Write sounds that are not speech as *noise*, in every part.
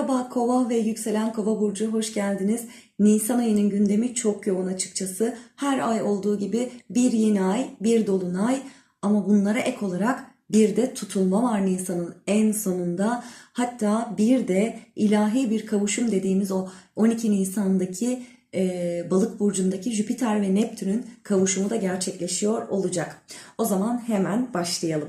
Merhaba Kova ve yükselen Kova burcu hoş geldiniz. Nisan ayının gündemi çok yoğun açıkçası. Her ay olduğu gibi bir yeni ay, bir dolunay ama bunlara ek olarak bir de tutulma var Nisan'ın en sonunda. Hatta bir de ilahi bir kavuşum dediğimiz o 12 Nisan'daki e, balık burcundaki Jüpiter ve Neptün'ün kavuşumu da gerçekleşiyor olacak. O zaman hemen başlayalım.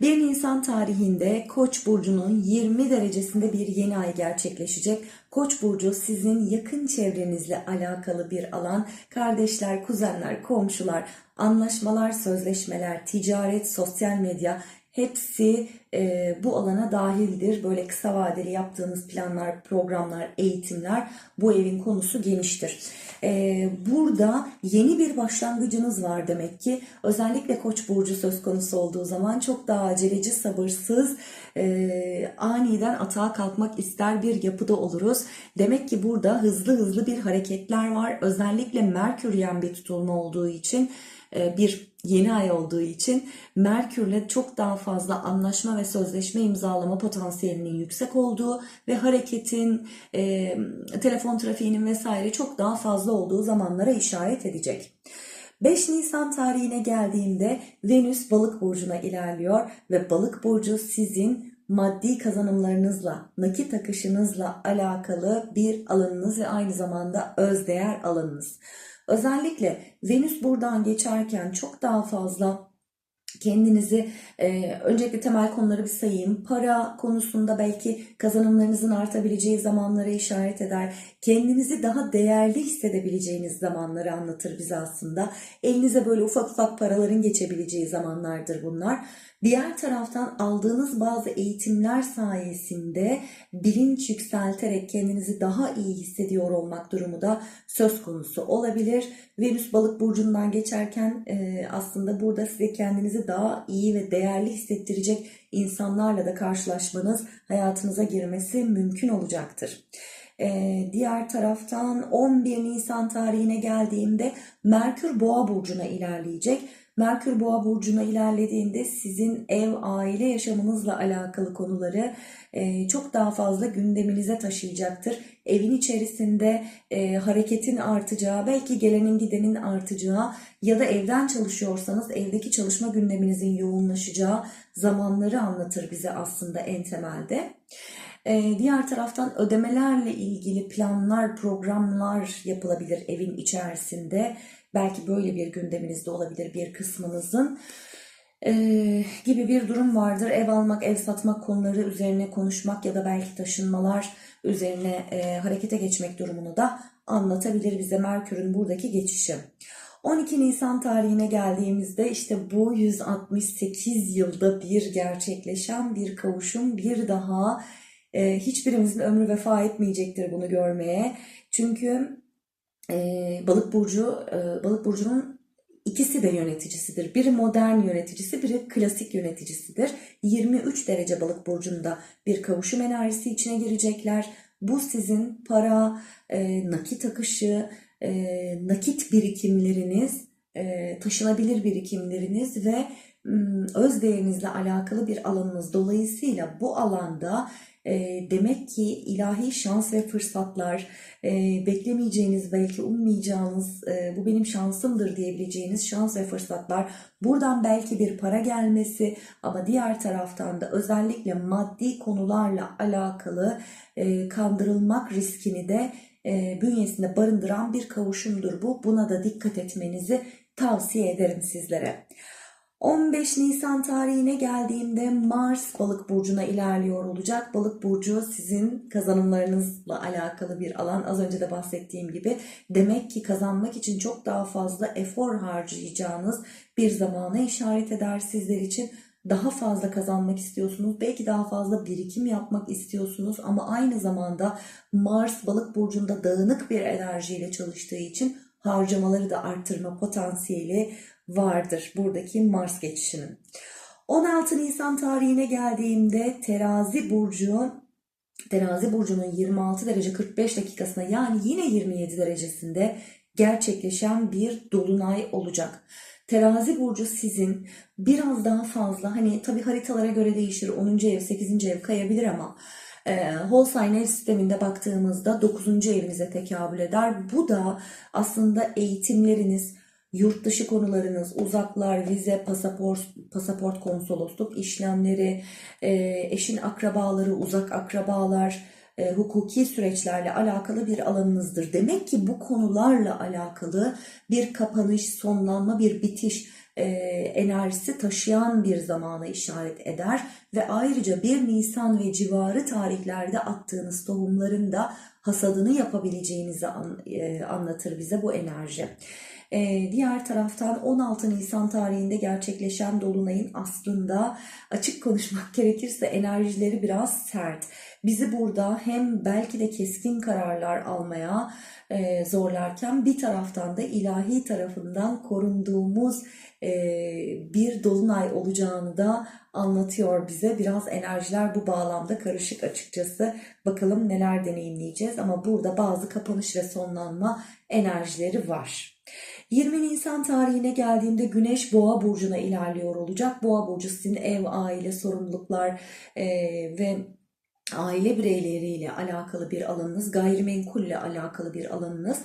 1 Nisan tarihinde Koç burcunun 20 derecesinde bir yeni ay gerçekleşecek. Koç burcu sizin yakın çevrenizle alakalı bir alan. Kardeşler, kuzenler, komşular, anlaşmalar, sözleşmeler, ticaret, sosyal medya hepsi e, bu alana dahildir. Böyle kısa vadeli yaptığınız planlar, programlar, eğitimler bu evin konusu geniştir. E, burada yeni bir başlangıcınız var demek ki. Özellikle Koç burcu söz konusu olduğu zaman çok daha aceleci, sabırsız, e, aniden atağa kalkmak ister bir yapıda oluruz. Demek ki burada hızlı hızlı bir hareketler var. Özellikle Merküryen bir tutulma olduğu için bir yeni ay olduğu için Merkürle çok daha fazla anlaşma ve sözleşme imzalama potansiyelinin yüksek olduğu ve hareketin, e, telefon trafiğinin vesaire çok daha fazla olduğu zamanlara işaret edecek. 5 Nisan tarihine geldiğimde Venüs balık burcuna ilerliyor ve balık burcu sizin maddi kazanımlarınızla, nakit akışınızla alakalı bir alanınız ve aynı zamanda özdeğer alanınız. Özellikle Venüs buradan geçerken çok daha fazla kendinizi e, öncelikle temel konuları bir sayayım. Para konusunda belki kazanımlarınızın artabileceği zamanlara işaret eder. Kendinizi daha değerli hissedebileceğiniz zamanları anlatır bize aslında. Elinize böyle ufak ufak paraların geçebileceği zamanlardır bunlar. Diğer taraftan aldığınız bazı eğitimler sayesinde bilinç yükselterek kendinizi daha iyi hissediyor olmak durumu da söz konusu olabilir. Venüs balık burcundan geçerken e, aslında burada size kendinizi daha iyi ve değerli hissettirecek insanlarla da karşılaşmanız, hayatınıza girmesi mümkün olacaktır. Ee, diğer taraftan 11 Nisan tarihine geldiğimde Merkür Boğa burcuna ilerleyecek. Merkür Boğa burcuna ilerlediğinde sizin ev, aile yaşamınızla alakalı konuları e, çok daha fazla gündeminize taşıyacaktır. Evin içerisinde e, hareketin artacağı, belki gelenin gidenin artacağı ya da evden çalışıyorsanız evdeki çalışma gündeminizin yoğunlaşacağı zamanları anlatır bize aslında en temelde. Ee, diğer taraftan ödemelerle ilgili planlar, programlar yapılabilir evin içerisinde. Belki böyle bir gündeminizde olabilir bir kısmınızın. Ee, gibi bir durum vardır. Ev almak, ev satmak konuları üzerine konuşmak ya da belki taşınmalar üzerine e, harekete geçmek durumunu da anlatabilir bize Merkür'ün buradaki geçişi. 12 Nisan tarihine geldiğimizde işte bu 168 yılda bir gerçekleşen bir kavuşum bir daha e, hiçbirimizin ömrü vefa etmeyecektir bunu görmeye. Çünkü e, balık burcu e, balık burcunun ikisi de yöneticisidir. Biri modern yöneticisi, biri klasik yöneticisidir. 23 derece balık burcunda bir kavuşum enerjisi içine girecekler. Bu sizin para, e, nakit akışı, e, nakit birikimleriniz, e, taşınabilir birikimleriniz ve öz değerinizle alakalı bir alanınız. Dolayısıyla bu alanda demek ki ilahi şans ve fırsatlar, beklemeyeceğiniz, belki ummayacağınız, bu benim şansımdır diyebileceğiniz şans ve fırsatlar. Buradan belki bir para gelmesi ama diğer taraftan da özellikle maddi konularla alakalı kandırılmak riskini de bünyesinde barındıran bir kavuşumdur bu. Buna da dikkat etmenizi tavsiye ederim sizlere. 15 Nisan tarihine geldiğimde Mars balık burcuna ilerliyor olacak. Balık burcu sizin kazanımlarınızla alakalı bir alan. Az önce de bahsettiğim gibi demek ki kazanmak için çok daha fazla efor harcayacağınız bir zamana işaret eder sizler için. Daha fazla kazanmak istiyorsunuz. Belki daha fazla birikim yapmak istiyorsunuz ama aynı zamanda Mars balık burcunda dağınık bir enerjiyle çalıştığı için harcamaları da arttırma potansiyeli vardır buradaki Mars geçişinin. 16 Nisan tarihine geldiğimde terazi burcu terazi burcunun 26 derece 45 dakikasına yani yine 27 derecesinde gerçekleşen bir dolunay olacak. Terazi burcu sizin biraz daha fazla hani tabi haritalara göre değişir 10. ev 8. ev kayabilir ama E, Holstein ev sisteminde baktığımızda 9. evinize tekabül eder. Bu da aslında eğitimleriniz, yurt dışı konularınız, uzaklar, vize, pasaport, pasaport konsolosluk işlemleri, e, eşin akrabaları, uzak akrabalar, e, hukuki süreçlerle alakalı bir alanınızdır. Demek ki bu konularla alakalı bir kapanış, sonlanma, bir bitiş e, enerjisi taşıyan bir zamana işaret eder ve ayrıca 1 Nisan ve civarı tarihlerde attığınız tohumların da hasadını yapabileceğinizi an- anlatır bize bu enerji. Ee, diğer taraftan 16 Nisan tarihinde gerçekleşen Dolunay'ın aslında açık konuşmak *laughs* gerekirse enerjileri biraz sert. Bizi burada hem belki de keskin kararlar almaya e, zorlarken bir taraftan da ilahi tarafından korunduğumuz e, bir Dolunay olacağını da anlatıyor bize. Biraz enerjiler bu bağlamda karışık açıkçası. Bakalım neler deneyimleyeceğiz ama burada bazı kapanış ve sonlanma enerjileri var. 20 Nisan tarihine geldiğimde Güneş Boğa burcuna ilerliyor olacak. Boğa burcu sizin ev, aile, sorumluluklar e, ve aile bireyleriyle alakalı bir alanınız, gayrimenkulle alakalı bir alanınız.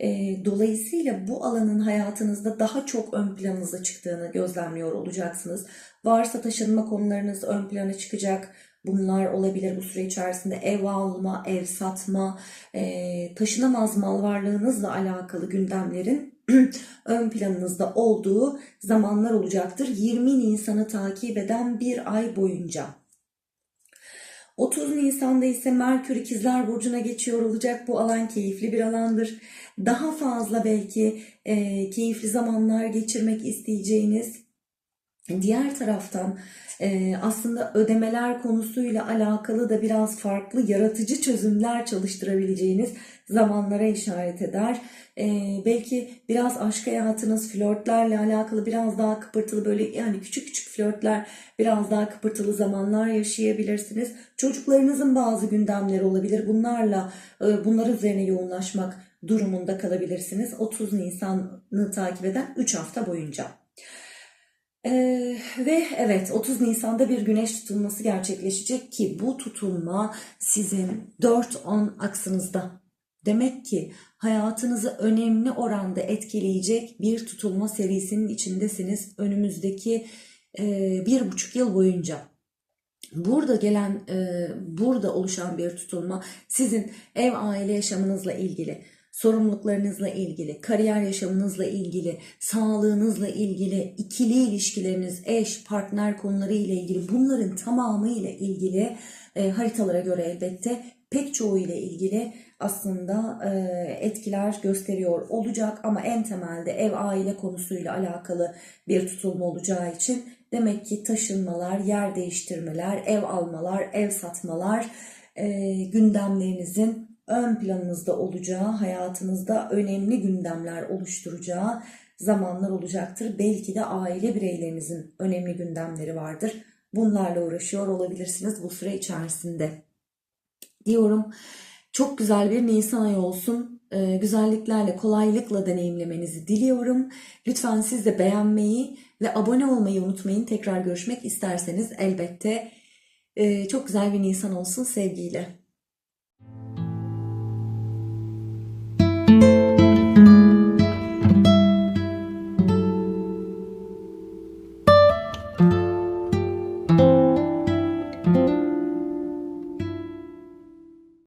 E, dolayısıyla bu alanın hayatınızda daha çok ön planınıza çıktığını gözlemliyor olacaksınız. Varsa taşınma konularınız ön plana çıkacak. Bunlar olabilir bu süre içerisinde ev alma, ev satma, e, taşınamaz mal varlığınızla alakalı gündemlerin *clears throat* ön planınızda olduğu zamanlar olacaktır. 20 Nisan'ı takip eden bir ay boyunca. 30 Nisan'da ise Merkür İkizler Burcu'na geçiyor olacak. Bu alan keyifli bir alandır. Daha fazla belki e, keyifli zamanlar geçirmek isteyeceğiniz, diğer taraftan e, aslında ödemeler konusuyla alakalı da biraz farklı yaratıcı çözümler çalıştırabileceğiniz zamanlara işaret eder. E, belki biraz aşk hayatınız flörtlerle alakalı biraz daha kıpırtılı böyle yani küçük küçük flörtler biraz daha kıpırtılı zamanlar yaşayabilirsiniz. Çocuklarınızın bazı gündemleri olabilir. Bunlarla e, bunlar üzerine yoğunlaşmak durumunda kalabilirsiniz. 30 Nisan'ı takip eden 3 hafta boyunca. Ee, ve evet 30 Nisan'da bir güneş tutulması gerçekleşecek ki bu tutulma sizin 4-10 aksınızda. Demek ki hayatınızı önemli oranda etkileyecek bir tutulma serisinin içindesiniz önümüzdeki e, bir buçuk yıl boyunca. Burada gelen, e, burada oluşan bir tutulma sizin ev aile yaşamınızla ilgili, sorumluluklarınızla ilgili, kariyer yaşamınızla ilgili, sağlığınızla ilgili, ikili ilişkileriniz, eş, partner konuları ile ilgili bunların tamamı ile ilgili e, haritalara göre elbette pek çoğu ile ilgili aslında e, etkiler gösteriyor olacak. Ama en temelde ev aile konusuyla alakalı bir tutulma olacağı için demek ki taşınmalar, yer değiştirmeler, ev almalar, ev satmalar e, gündemlerinizin ön planınızda olacağı, hayatınızda önemli gündemler oluşturacağı zamanlar olacaktır. Belki de aile bireylerinizin önemli gündemleri vardır. Bunlarla uğraşıyor olabilirsiniz bu süre içerisinde. Diyorum çok güzel bir Nisan ayı olsun. Ee, güzelliklerle, kolaylıkla deneyimlemenizi diliyorum. Lütfen siz de beğenmeyi ve abone olmayı unutmayın. Tekrar görüşmek isterseniz elbette e, çok güzel bir Nisan olsun sevgiyle.